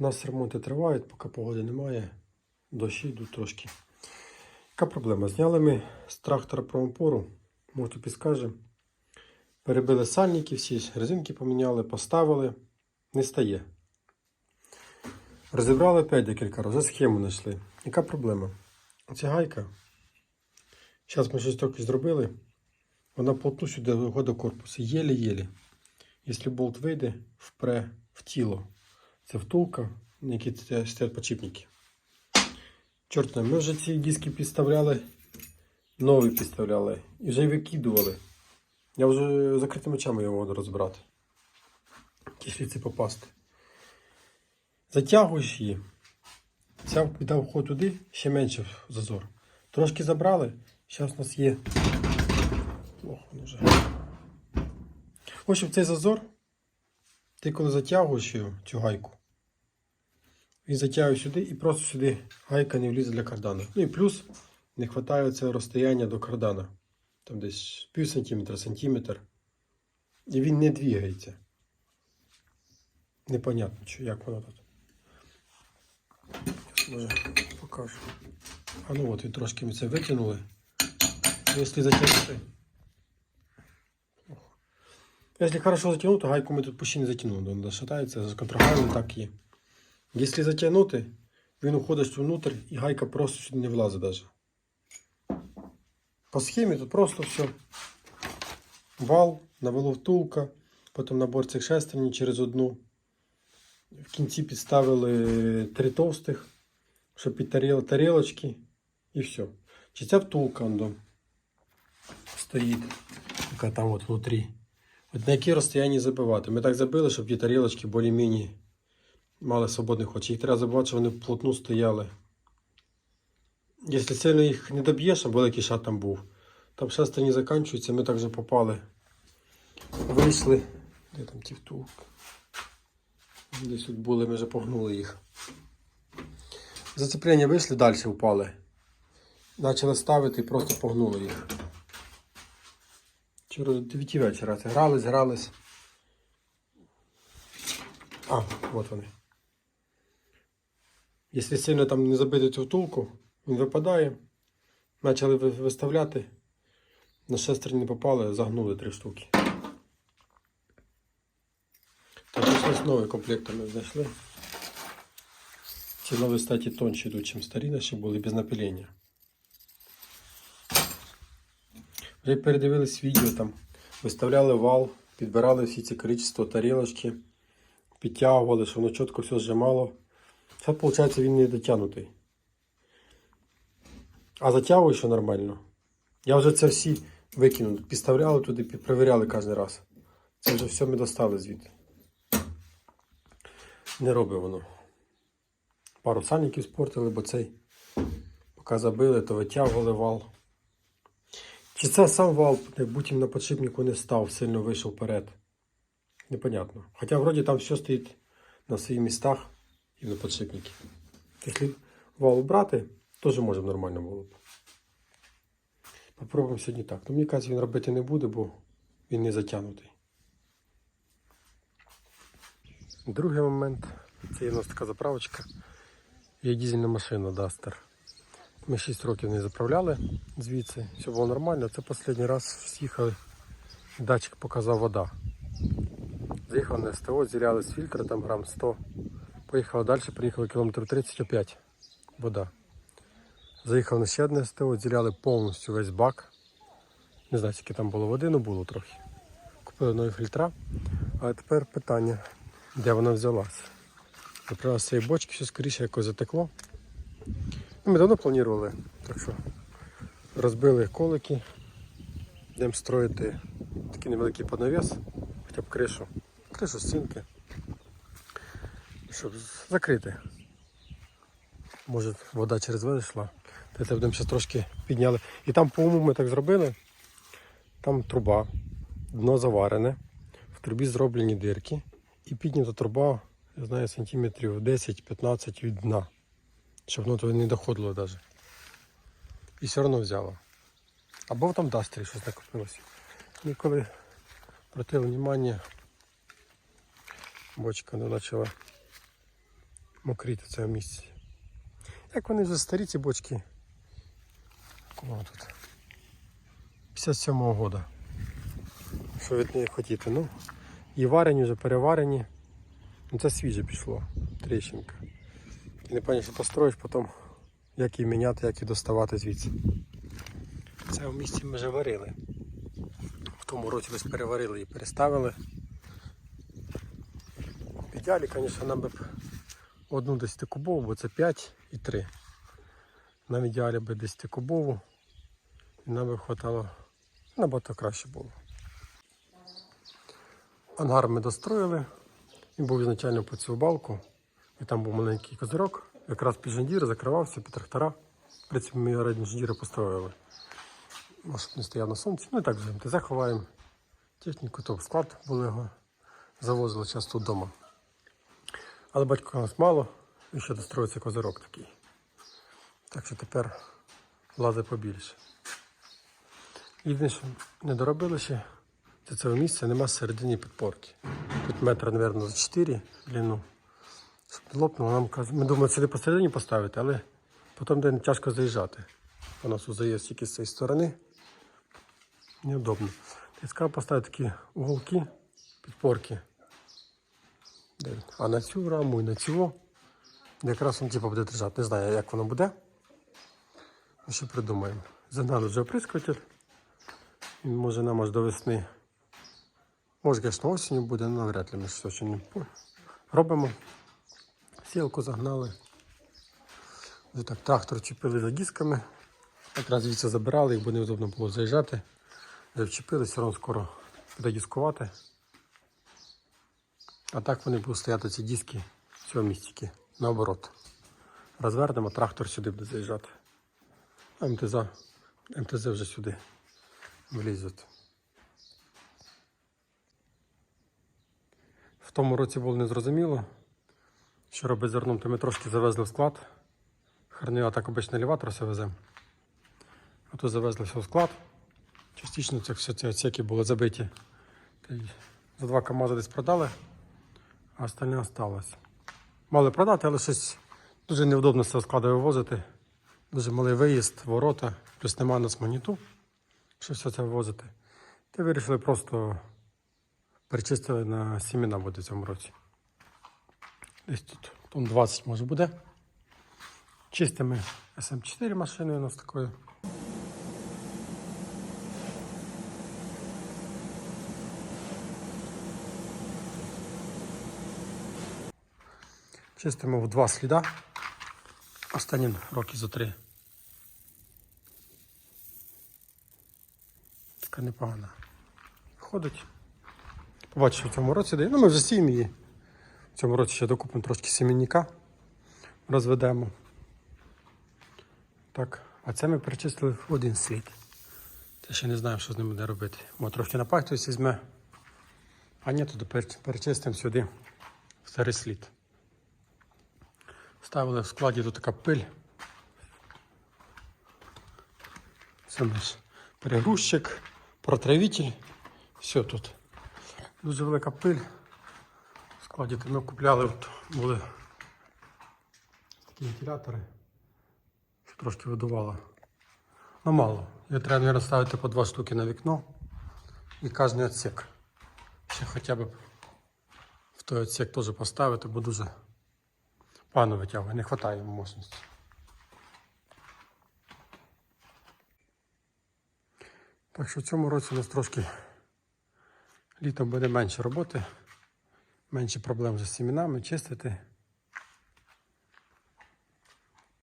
У нас ремонти тривають, поки погоди немає. Дощі йдуть трошки. Яка проблема? Зняли ми з трактора промопору, тобі скаже. Перебили сальники, всі резинки поміняли, поставили. Не стає. Розібрали опять декілька разів, схему знайшли. Яка проблема? Оця гайка. Зараз ми щось трохи зробили. Вона плотну сюди до корпусу. Єлі-єлі. Якщо болт вийде, впре в тіло. Це втулка, на якій стоять подшипники. Чорт, ми вже ці диски підставляли, нові підставляли і вже викидували. Я вже закритими очами його можу розбирати. Ті шліці попасти. Затягуєш її. Ця біда вход туди, ще менше зазор. Трошки забрали. Зараз у нас є. Плохо воно вже. В общем, цей зазор, ти коли затягуєш цю гайку, він затягує сюди і просто сюди гайка не влізе для кардана. Ну і плюс не вистачає цього розстояння до кардана. Там десь пів сантиметра, сантиметр. І він не двигається. Непонятно, як воно тут. Може покажу. А ну от, і трошки ми це витягнули. Якщо затягнути. Если хорошо затягнути, гайку ми тут почти не затягнули. Вона шатається, з контрагайли так є. Якщо затягнути, він уходить внутрь і гайка просто сюди не влазить даже. По схемі тут просто все. Вал, навело втулка, потім набор цих шестернів через одну. В кінці підставили три товстих, щоб під таріл, тарілочки і все. Чи ця втулка он, до, стоїть, яка там от внутрі. От на які розстоянні забивати. Ми так забили, щоб ті тарілочки більш-менш мали свободний ход. Їх треба забивати, щоб вони плотно стояли. Якщо сильно їх не доб'єш, а великий шат там був, там шестерні закінчуються, ми так вже попали. Вийшли. Де там ті втулки? Десь тут були, ми вже погнули їх. Зацеплення вийшли, далі впали. Почали ставити і просто погнули їх. Вчора до 9 вечора це грались, грались. А, от вони. Якщо сильно там не забити цю втулку, він випадає. Почали виставляти. На шестерні не попали, загнули три штуки. Так, щось новий комплект ми знайшли. Ці нові статі тонші йдуть, ніж старі наші були без напилення. Вже передивились відео там, виставляли вал, підбирали всі ці количество тарілочки, підтягували, що воно чітко все зжимало. Це виходить він не дотягнутий. А затягує, що нормально. Я вже це всі викинув. Підставляли туди, перевіряли кожен раз. Це вже все ми достали звідти. Не робить воно. Пару сальників спортили, бо цей поки забили, то витягували вал. Чи це сам вал, як будь-яким на подшипнику не став, сильно вийшов вперед. Непонятно. Хоча вроді там все стоїть на своїх містах і на подшипнике. Якщо вал убрати, теж може нормально було б. Попробуємо сьогодні так. Ну, мені кажуть, він робити не буде, бо він не затягнутий. Другий момент. Це є у нас така заправочка. Є дізельна машина Duster. Ми 6 років не заправляли звідси, все було нормально. Це останній раз з'їхали, датчик показав вода. Заїхав на СТО, зіряли з фільтра, там грам 100. Поїхали далі, приїхали кілометр 30 опять вода. Заїхав на ще одне СТО, зіряли повністю весь бак. Не знаю, скільки там було води, ну було трохи. Купили нові фільтра. А тепер питання, де вона взялась. Наприклад, з цієї бочки все скоріше якось затекло. Ну, Ми давно планували, так що розбили колики, йдемо строїти такий невеликий поднавіс, хоча б кришу, кришу стінки, щоб закрити. Може вода через воду йшла. Це будемо зараз трошки підняли. І там по уму ми так зробили. Там труба, дно заварене, в трубі зроблені дирки і піднята труба, я знаю, сантиметрів 10-15 від дна щоб воно туди не доходило навіть. І все одно взяло. Або там дастері щось накопилося. І коли увагу, бочка не почала мокріти в цьому місці. Як вони вже старі ці бочки. О, тут. 57-го года. Що від неї хотіти? Ну, і варені вже переварені. Ну це свіже пішло, тріщинка. І не пам'ятаєш, що построїш потім, як її міняти, як її доставати звідси. Це в місті ми вже варили. В тому році ми переварили і переставили. В ідеалі, звісно, нам би одну 10 кубову, бо це 5 і 3. Нам ідеалі би 10 кубову. І нам би хватало набагато краще було. Ангар ми достроїли. Він був ізначально під цю балку. І там був маленький козирок. Якраз під жандір закривався під трактора. В принципі, ми раді жандіри построїли. Щоб не стояв на сонці. Ну і так вже МТЗ ховаємо. Техніку, то склад були його. Завозили часто вдома. Але батько у нас мало, і ще достроїться козирок такий. Так що тепер лази побільше. Єдине, що не доробили ще, це цього місця нема середині підпорки. Тут метр, мабуть, за 4 длину. Лопнуло, нам каз- Ми думали сюди посередині поставити, але потім де тяжко заїжджати. У нас тут заїзд тільки з цієї сторони. Неудобно. Я сказав поставити такі уголки, підпорки. А на цю раму і на цю. Якраз він типу буде держати. Не знаю, як воно буде. Ми ще придумаємо. Загнали вже оприскуватель. Може нам аж до весни. Може, звісно, осінню буде, але навряд ли ми щось осінню робимо. Сілку загнали. Вже так трактор чіпили за дисками. Якраз звідси забирали, їх бо неудобно було заїжджати. Вже вчепили, все одно скоро буде дискувати. А так вони будуть стояти ці диски в цьому містіки. Наоборот. Розвернемо, трактор сюди буде заїжджати. А МТЗ, МТЗ вже сюди влізуть. В тому році було незрозуміло, що робить зерном, то ми трошки завезли в склад. Харнива так обично елеватор все веземо. А тут завезли все в склад. Частично це все ці отсеки були забиті. За два КАМАЗи десь продали, а остальне осталось. Мали продати, але щось дуже невдобно з складу вивозити. Дуже малий виїзд, ворота, плюс немає нас моніту, щоб все це вивозити. Та вирішили просто перечистили на сімена буде в цьому році. Десь тут тонн 20 може буде. Чистимо СМ4 машиною у нас такою. Чистимо в два сліда. Останні роки за три. Така непогана. Ходить. Побачиш, в цьому році дає. Ну, ми вже сіємо її. В цьому році ще докупимо трошки сімінника. Розведемо. Так, а це ми перечислили в один слід. Це ще не знаю, що з ним буде робити. Мо трохи на пахтусь візьме. А ні, пере- перечистимо сюди старий слід. Ставили в складі тут така пиль. Це наш перегрузчик, протравитель. Все тут. Дуже велика пиль. В складі ми купляли, от були такі вентилятори, щоб трошки видувало. Ну мало. Його треба, мабуть, ставити по два штуки на вікно і кожен відсек. Ще хоча б в той відсек теж поставити, бо дуже пану витягує, не вистачає мощності. Так що в цьому році у нас трошки літом буде менше роботи, менше проблем з сімінами, чистити.